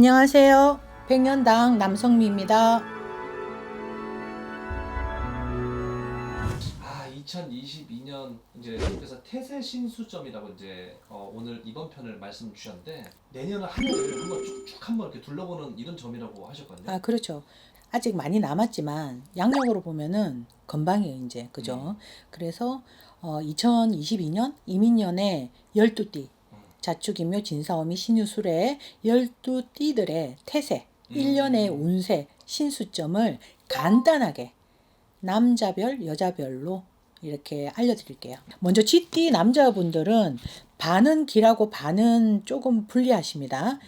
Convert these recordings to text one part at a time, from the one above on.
안녕하세요. 백년당 남성미입니다. 아 2022년 이제 그래서 태세 신수점이라고 이제 어, 오늘 이번 편을 말씀 주셨는데 내년은 한 해를 한번 쭉쭉 한번 이렇게 둘러보는 이런 점이라고 하셨거든요. 아 그렇죠. 아직 많이 남았지만 양력으로 보면은 건방이에요 이제 그죠. 그래서 어, 2022년 이민년에 12띠 자축인묘 진사오미 신유술의 12띠들의 태세 음. 1년의 운세 신수점을 간단하게 남자별 여자별로 이렇게 알려드릴게요. 먼저 쥐띠 남자분들은 반은 길하고 반은 조금 불리하십니다.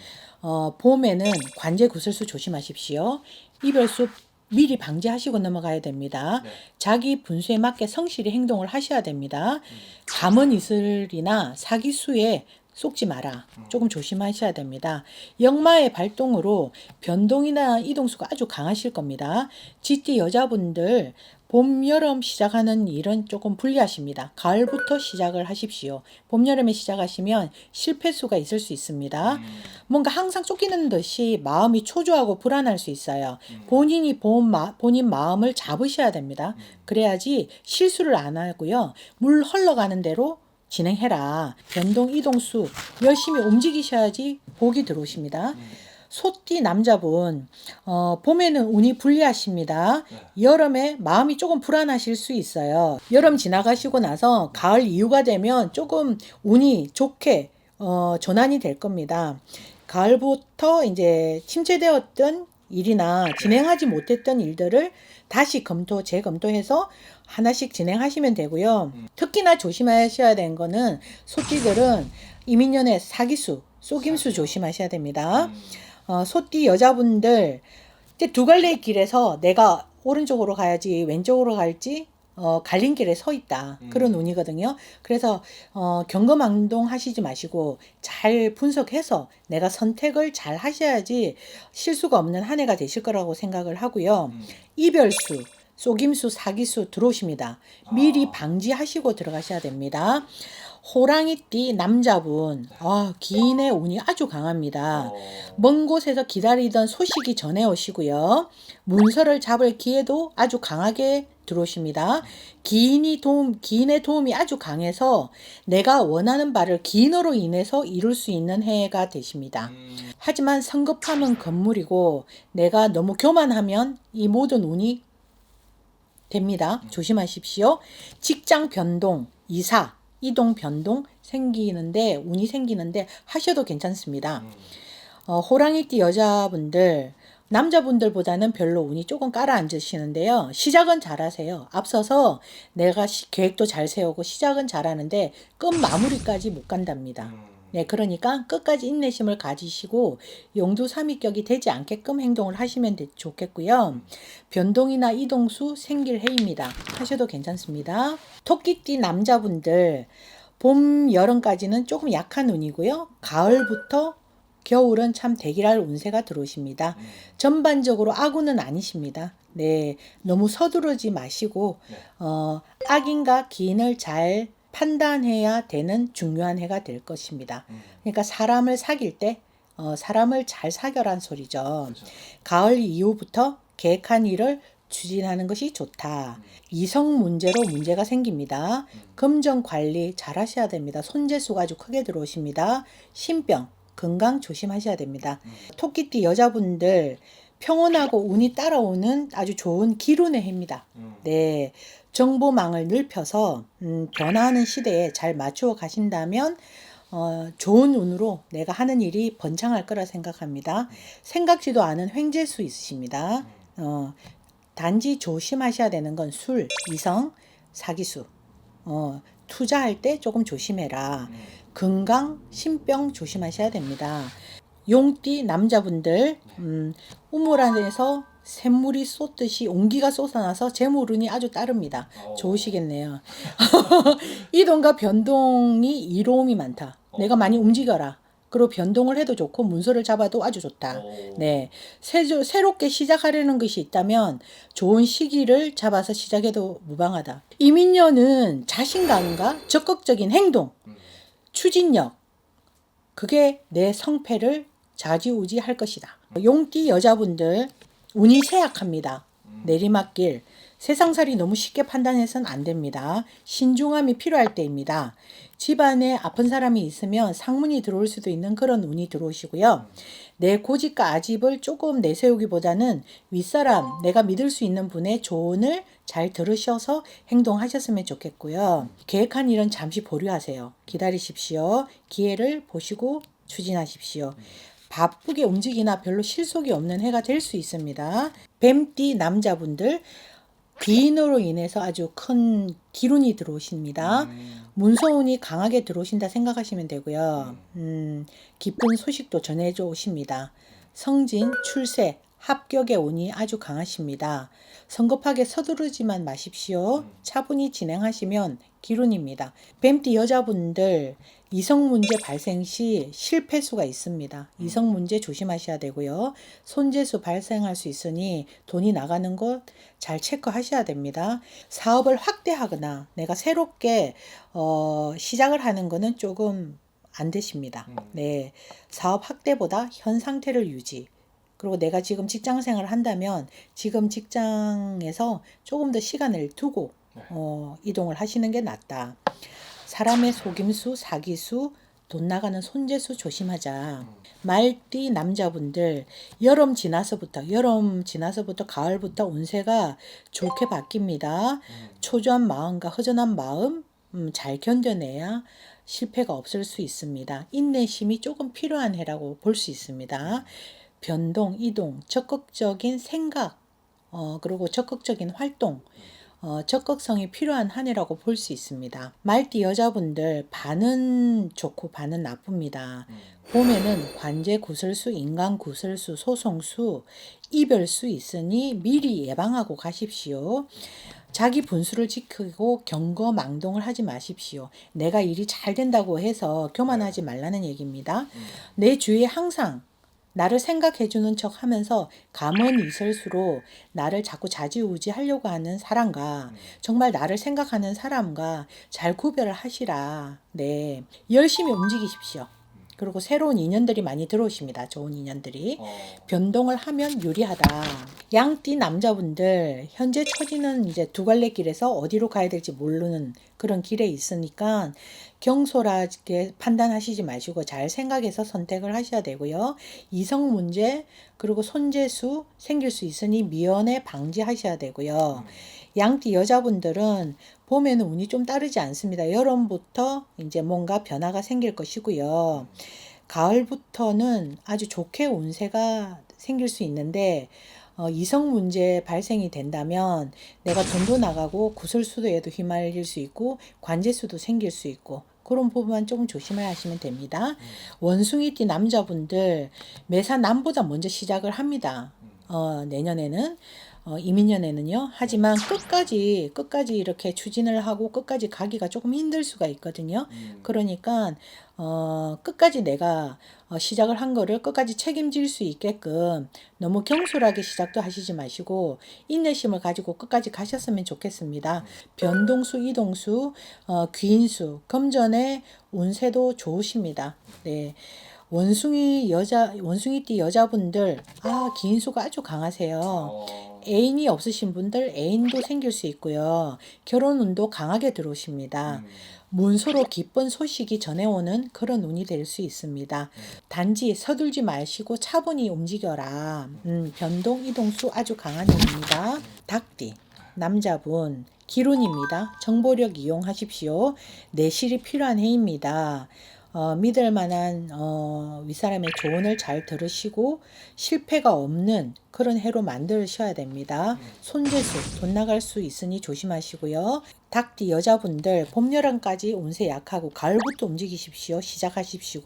어, 봄에는 관제 구설수 조심하십시오. 이별수 미리 방지하시고 넘어가야 됩니다. 네. 자기 분수에 맞게 성실히 행동을 하셔야 됩니다. 감은 이슬이나 사기수에 속지 마라. 조금 조심하셔야 됩니다. 역마의 발동으로 변동이나 이동수가 아주 강하실 겁니다. GT 여자분들 봄, 여름 시작하는 일은 조금 불리하십니다. 가을부터 시작을 하십시오. 봄, 여름에 시작하시면 실패수가 있을 수 있습니다. 뭔가 항상 쫓기는 듯이 마음이 초조하고 불안할 수 있어요. 본인이 본 마, 본인 마음을 잡으셔야 됩니다. 그래야지 실수를 안 하고요. 물 흘러가는 대로 진행해라. 변동 이동수 열심히 움직이셔야지 복이 들어오십니다. 소띠 남자분 어, 봄에는 운이 불리하십니다. 여름에 마음이 조금 불안하실 수 있어요. 여름 지나가시고 나서 가을 이후가 되면 조금 운이 좋게 어, 전환이 될 겁니다. 가을부터 이제 침체되었던 일이나 진행하지 못했던 일들을 다시 검토 재검토해서 하나씩 진행하시면 되고요. 특히나 조심하셔야 되는 거는 소띠들은 이민년의 사기수, 속임수 조심하셔야 됩니다. 음. 어, 소띠 여자분들 이제 두 갈래의 길에서 내가 오른쪽으로 가야지 왼쪽으로 갈지 어, 갈림길에 서 있다 음. 그런 운이거든요. 그래서 어, 경거망동 하시지 마시고 잘 분석해서 내가 선택을 잘 하셔야지 실수가 없는 한 해가 되실 거라고 생각을 하고요. 음. 이별수, 속임수, 사기수 들어오십니다. 미리 아. 방지하시고 들어가셔야 됩니다. 호랑이띠 남자분, 아, 기인의 운이 아주 강합니다. 어. 먼 곳에서 기다리던 소식이 전해 오시고요. 문서를 잡을 기회도 아주 강하게 들어오십니다. 기인이 도움, 기인의 도움이 아주 강해서 내가 원하는 바를 기인으로 인해서 이룰 수 있는 해가 되십니다. 음. 하지만 성급함은 건물이고 내가 너무 교만하면 이 모든 운이 됩니다. 조심하십시오. 직장 변동, 이사, 이동 변동 생기는데 운이 생기는데 하셔도 괜찮습니다. 음. 어, 호랑이띠 여자분들 남자분들보다는 별로 운이 조금 깔아앉으시는데요. 시작은 잘하세요. 앞서서 내가 시- 계획도 잘 세우고 시작은 잘하는데 끝 마무리까지 못 간답니다. 음. 네, 그러니까 끝까지 인내심을 가지시고 용두 삼위격이 되지 않게끔 행동을 하시면 되- 좋겠고요. 변동이나 이동수 생길 해입니다. 하셔도 괜찮습니다. 토끼띠 남자분들 봄, 여름까지는 조금 약한 운이고요. 가을부터 겨울은 참 대기할 운세가 들어오십니다. 음. 전반적으로 악운은 아니십니다. 네, 너무 서두르지 마시고 네. 어, 악인과 기인을 잘 판단해야 되는 중요한 해가 될 것입니다. 음. 그러니까 사람을 사귈 때 어, 사람을 잘 사겨란 소리죠. 그렇죠. 가을 이후부터 계획한 일을 추진하는 것이 좋다. 이성 문제로 문제가 생깁니다. 금전 관리 잘 하셔야 됩니다. 손재수가 아주 크게 들어오십니다. 신병, 건강 조심하셔야 됩니다. 토끼띠 여자분들 평온하고 운이 따라오는 아주 좋은 기운의 해입니다. 음. 네. 정보망을 넓혀서 음, 변화하는 시대에 잘 맞추어 가신다면 어, 좋은 운으로 내가 하는 일이 번창할 거라 생각합니다. 생각지도 않은 횡재수 있으십니다. 어, 단지 조심하셔야 되는 건 술, 이성, 사기수. 어, 투자할 때 조금 조심해라. 음. 건강, 신병 조심하셔야 됩니다. 용띠 남자분들 음, 우물 안에서 샘물이 쏟듯이 온기가 쏟아나서 재물운이 아주 따릅니다. 어. 좋으시겠네요. 이동과 변동이 이로움이 많다. 내가 많이 움직여라. 그리고 변동을 해도 좋고 문서를 잡아도 아주 좋다. 오. 네. 새로, 새롭게 시작하려는 것이 있다면 좋은 시기를 잡아서 시작해도 무방하다. 이민년은 자신감과 적극적인 행동, 음. 추진력, 그게 내 성패를 좌지우지 할 것이다. 용띠 여자분들 운이 쇠약합니다. 음. 내리막길 세상살이 너무 쉽게 판단해서는 안 됩니다. 신중함이 필요할 때입니다. 집안에 아픈 사람이 있으면 상문이 들어올 수도 있는 그런 운이 들어오시고요. 내 고집과 아집을 조금 내세우기보다는 윗사람, 내가 믿을 수 있는 분의 조언을 잘 들으셔서 행동하셨으면 좋겠고요. 계획한 일은 잠시 보류하세요. 기다리십시오. 기회를 보시고 추진하십시오. 바쁘게 움직이나 별로 실속이 없는 해가 될 수 있습니다. 뱀띠 남자분들 귀인으로 인해서 아주 큰 기운이 들어오십니다. 음. 문서운이 강하게 들어오신다 생각하시면 되고요. 음, 기쁜 소식도 전해줘 오십니다. 성진, 출세, 합격의 운이 아주 강하십니다. 성급하게 서두르지만 마십시오. 차분히 진행하시면 기운입니다. 뱀띠 여자분들 이성 문제 발생 시 실패수가 있습니다. 이성 문제 조심하셔야 되고요. 손재수 발생할 수 있으니 돈이 나가는 것 잘 체크하셔야 됩니다. 사업을 확대하거나 내가 새롭게 어, 시작을 하는 거는 조금 안 되십니다. 음. 네, 사업 확대보다 현 상태를 유지. 그리고 내가 지금 직장 생활을 한다면 지금 직장에서 조금 더 시간을 두고 네. 어, 이동을 하시는 게 낫다. 사람의 속임수, 사기수, 돈 나가는 손재수 조심하자. 말띠 남자분들 여름 지나서부터 여름 지나서부터 가을부터 운세가 좋게 바뀝니다. 초조한 마음과 허전한 마음 음, 잘 견뎌내야 실패가 없을 수 있습니다. 인내심이 조금 필요한 해라고 볼 수 있습니다. 변동, 이동, 적극적인 생각, 어, 그리고 적극적인 활동, 어, 적극성이 필요한 한 해라고 볼 수 있습니다. 말띠 여자분들 반은 좋고 반은 나쁩니다. 음. 봄에는 관제 구설수, 인간 구설수, 소송수, 이별수 있으니 미리 예방하고 가십시오. 자기 분수를 지키고 경거 망동을 하지 마십시오. 내가 일이 잘 된다고 해서 교만하지 말라는 얘기입니다. 내 주위에 항상 나를 생각해주는 척 하면서 감언 이설수로 나를 자꾸 자지우지 하려고 하는 사람과 정말 나를 생각하는 사람과 잘 구별을 하시라. 네. 열심히 움직이십시오. 그리고 새로운 인연들이 많이 들어오십니다. 좋은 인연들이. 어. 변동을 하면 유리하다. 양띠 남자분들 현재 처지는 이제 두 갈래 길에서 어디로 가야 될지 모르는 그런 길에 있으니까 경솔하게 판단하시지 마시고 잘 생각해서 선택을 하셔야 되고요. 이성 문제 그리고 손재수 생길 수 있으니 미연에 방지하셔야 되고요. 양띠 여자분들은 봄에는 운이 좀 따르지 않습니다. 여름부터 이제 뭔가 변화가 생길 것이고요. 가을부터는 아주 좋게 운세가 생길 수 있는데 어, 이성 문제 발생이 된다면 내가 돈도 나가고 구설수도에도 휘말릴 수 있고 관제수도 생길 수 있고 그런 부분만 조금 조심을 하시면 됩니다. 원숭이띠 남자분들 매사 남보다 먼저 시작을 합니다. 어, 내년에는 어, 이민년에는요. 하지만 끝까지 끝까지 이렇게 추진을 하고 끝까지 가기가 조금 힘들 수가 있거든요. 음. 그러니까 어, 끝까지 내가 어, 시작을 한 거를 끝까지 책임질 수 있게끔 너무 경솔하게 시작도 하시지 마시고 인내심을 가지고 끝까지 가셨으면 좋겠습니다. 변동수, 이동수, 어, 귀인수, 금전의 운세도 좋으십니다. 네. 원숭이 여자 원숭이띠 여자분들 아 기인수가 아주 강하세요. 어. 애인이 없으신 분들 애인도 생길 수 있고요. 결혼 운도 강하게 들어오십니다. 음. 문서로 기쁜 소식이 전해오는 그런 운이 될 수 있습니다. 단지 서둘지 마시고 차분히 움직여라. 음, 변동 이동수 아주 강한 운입니다. 닭띠 남자분 기론입니다. 정보력 이용하십시오. 내실이 필요한 해입니다. 어, 믿을 만한 어, 윗사람의 조언을 잘 들으시고 실패가 없는 그런 해로 만드셔야 됩니다. 손재수 돈 나갈 수 있으니 조심하시고요. 닭띠 여자분들 봄 여름까지 운세 약하고 가을부터 움직이십시오. 시작하십시오.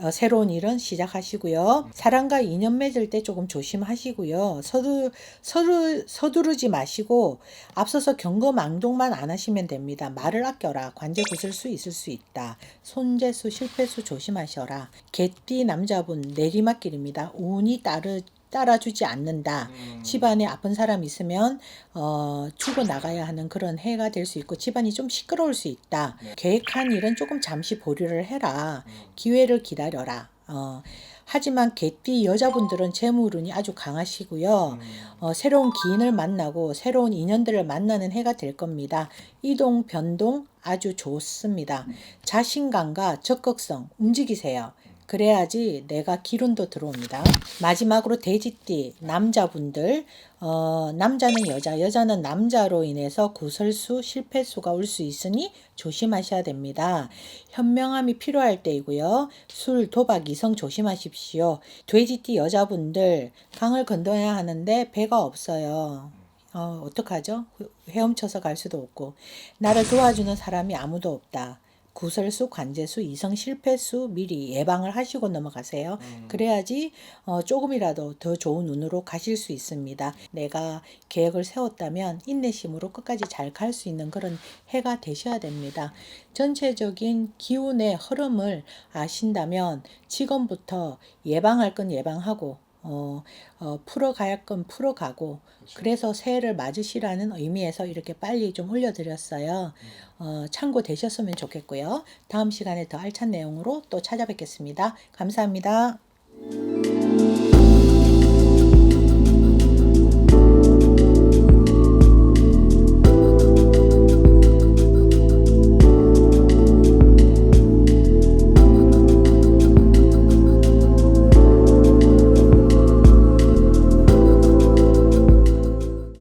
어, 새로운 일은 시작하시고요. 사람과 인연 맺을 때 조금 조심하시고요. 서두, 서두, 서두르지 마시고 앞서서 경거 망동만 안 하시면 됩니다. 말을 아껴라. 관제 구슬 수 있을 수 있다. 손재수, 실패수 조심하셔라. 개띠 남자분 내리막길입니다. 운이 따르 따라주지 않는다. 음. 집안에 아픈 사람 있으면 어, 죽어 나가야 하는 그런 해가 될 수 있고 집안이 좀 시끄러울 수 있다. 네. 계획한 일은 조금 잠시 보류를 해라. 음. 기회를 기다려라. 어, 하지만 개띠 여자분들은 재물운이 아주 강하시고요. 어, 새로운 기인을 만나고 새로운 인연들을 만나는 해가 될 겁니다. 이동, 변동 아주 좋습니다. 자신감과 적극성 움직이세요. 그래야지 내가 기운도 들어옵니다. 마지막으로 돼지띠 남자분들 어, 남자는 여자, 여자는 남자로 인해서 구설수, 실패수가 올 수 있으니 조심하셔야 됩니다. 현명함이 필요할 때이고요. 술, 도박, 이성 조심하십시오. 돼지띠 여자분들 강을 건너야 하는데 배가 없어요. 어, 어떡하죠? 헤엄쳐서 갈 수도 없고. 나를 도와주는 사람이 아무도 없다. 구설수, 관제수, 이성 실패수 미리 예방을 하시고 넘어가세요. 그래야지 어, 조금이라도 더 좋은 운으로 가실 수 있습니다. 내가 계획을 세웠다면 인내심으로 끝까지 잘 갈 수 있는 그런 해가 되셔야 됩니다. 전체적인 기운의 흐름을 아신다면 지금부터 예방할 건 예방하고 어, 어, 풀어가야 할건 풀어가고 그래서 새해를 맞으시라는 의미에서 이렇게 빨리 좀 올려드렸어요. 어, 참고되셨으면 좋겠고요. 다음 시간에 더 알찬 내용으로 또 찾아뵙겠습니다. 감사합니다.